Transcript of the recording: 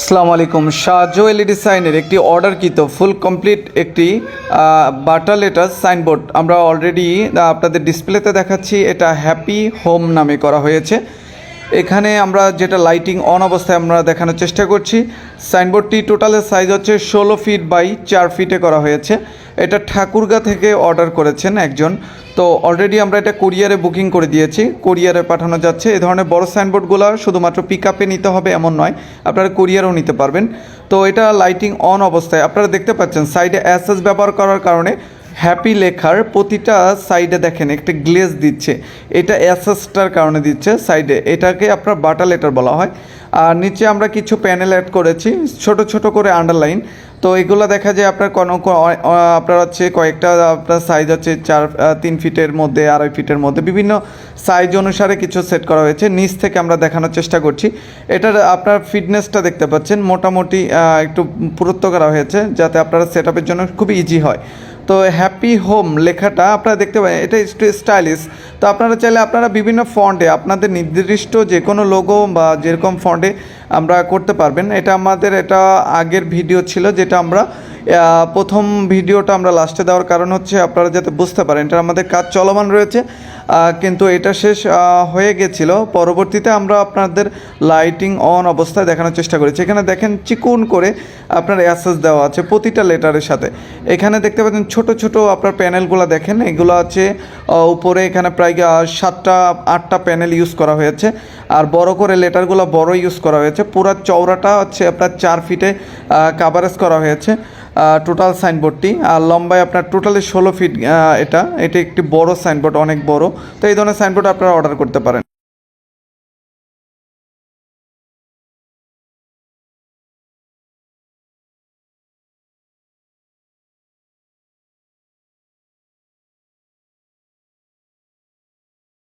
আসসালামু আলাইকুম। সাজো এলইডি সাইনের একটি অর্ডারকৃত ফুল কমপ্লিট একটি বাটার লেটার সাইনবোর্ড আমরা অলরেডি আপনাদের ডিসপ্লেতে দেখাচ্ছি, এটা হ্যাপি হোম নামে করা হয়েছে। এখানে আমরা যেটা লাইটিং অন অবস্থায় আমরা দেখানোর চেষ্টা করছি সাইনবোর্ডটি টোটালের সাইজ হচ্ছে ষোলো ফিট বাই চার ফিটে করা হয়েছে। এটা ঠাকুরগা থেকে অর্ডার করেছেন একজন। তো অলরেডি আমরা এটা কোরিয়ারে বুকিং করে দিয়েছি। কোরিয়ারে পাঠানো যাচ্ছে। এ ধরনের বড় সাইনবোর্ডগুলো শুধুমাত্র পিক আপে নিতে হবে এমন নয়, আপনারা কুরিয়ারও নিতে পারবেন। তো এটা লাইটিং অন অবস্থায়। আপনারা দেখতে পাচ্ছেন সাইডে অ্যাসেস ব্যবহার করার কারণে হ্যাপি লেখার প্রতিটা সাইডে দেখেন, একটা গ্লেজ দিচ্ছে। এটা অ্যাসেসটার কারণে দিচ্ছে সাইডে এটাকে আপনার বাটা লেটার বলা হয়। আর নিচে আমরা কিছু প্যানেল অ্যাড করেছি, ছোট ছোট করে আন্ডারলাইন তো এগুলো দেখা যায় আপনার কোনো আপনার হচ্ছে কয়েকটা আপনার সাইজ হচ্ছে চার তিন ফিটের মধ্যে, আড়াই ফিটের মধ্যে। বিভিন্ন সাইজ অনুসারে কিছু সেট করা হয়েছে। নিচ থেকে আমরা দেখানোর চেষ্টা করছি। এটার আপনার ফিটনেসটা দেখতে পাচ্ছেন। মোটামুটি একটু পুরুত্ব করা হয়েছে, যাতে আপনারা সেট জন্য খুব ইজি হয়। তো হ্যাপি হোম লেখাটা আপনারা দেখতে পাবেন এটা একটু স্টাইলিশ তো আপনারা চাইলে আপনারা বিভিন্ন ফন্টে আপনাদের নির্দিষ্ট যে কোনো লোগো বা যেরকম ফন্টে আমরা করতে পারবেন। এটা আমাদের এটা আগের ভিডিও ছিল, যেটা আমরা প্রথম ভিডিওটা আমরা লাস্টে দেওয়ার কারণ হচ্ছে আপনারা যাতে বুঝতে পারেন এটা আমাদের কাজ চলমান রয়েছে। কিন্তু এটা শেষ হয়ে গেছিল। পরবর্তীতে আমরা আপনাদের লাইটিং অন অবস্থায় দেখানোর চেষ্টা করেছি। এখানে দেখেন চিকুন করে আপনার অ্যাসেস দেওয়া আছে প্রতিটা লেটারের সাথে। এখানে দেখতে পাচ্ছেন ছোট ছোট আপনার প্যানেলগুলো দেখেন। এগুলো আছে উপরে এখানে প্রায় সাতটা, আটটা প্যানেল ইউজ করা হয়েছে। আর বড় করে লেটারগুলো বড় ইউজ করা হয়েছে। পুরো চওড়াটা হচ্ছে আপনার চার ফিটে কাভারেজ করা হয়েছে। টোটাল সাইনবোর্ডটি আর লম্বায় আপনার টোটালি ষোলো ফিট এটা। এটি একটি বড় সাইনবোর্ড অনেক বড়। তো এই ধরনের সাইনবোর্ড আপনারা অর্ডার করতে পারেন।